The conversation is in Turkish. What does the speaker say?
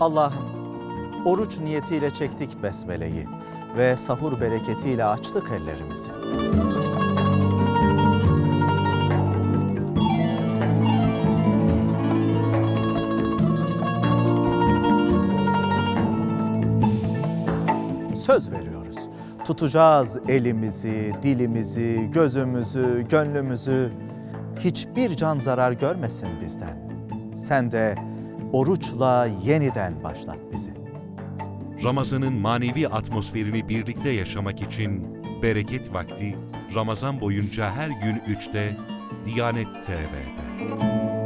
Allah'ım, oruç niyetiyle çektik besmeleyi ve sahur bereketiyle açtık ellerimizi. Söz veriyoruz. Tutacağız elimizi, dilimizi, gözümüzü, gönlümüzü. Hiçbir can zarar görmesin bizden. Sen de oruçla yeniden başlat bizi. Ramazan'ın manevi atmosferini birlikte yaşamak için Bereket Vakti Ramazan boyunca her gün 3'te Diyanet TV'de.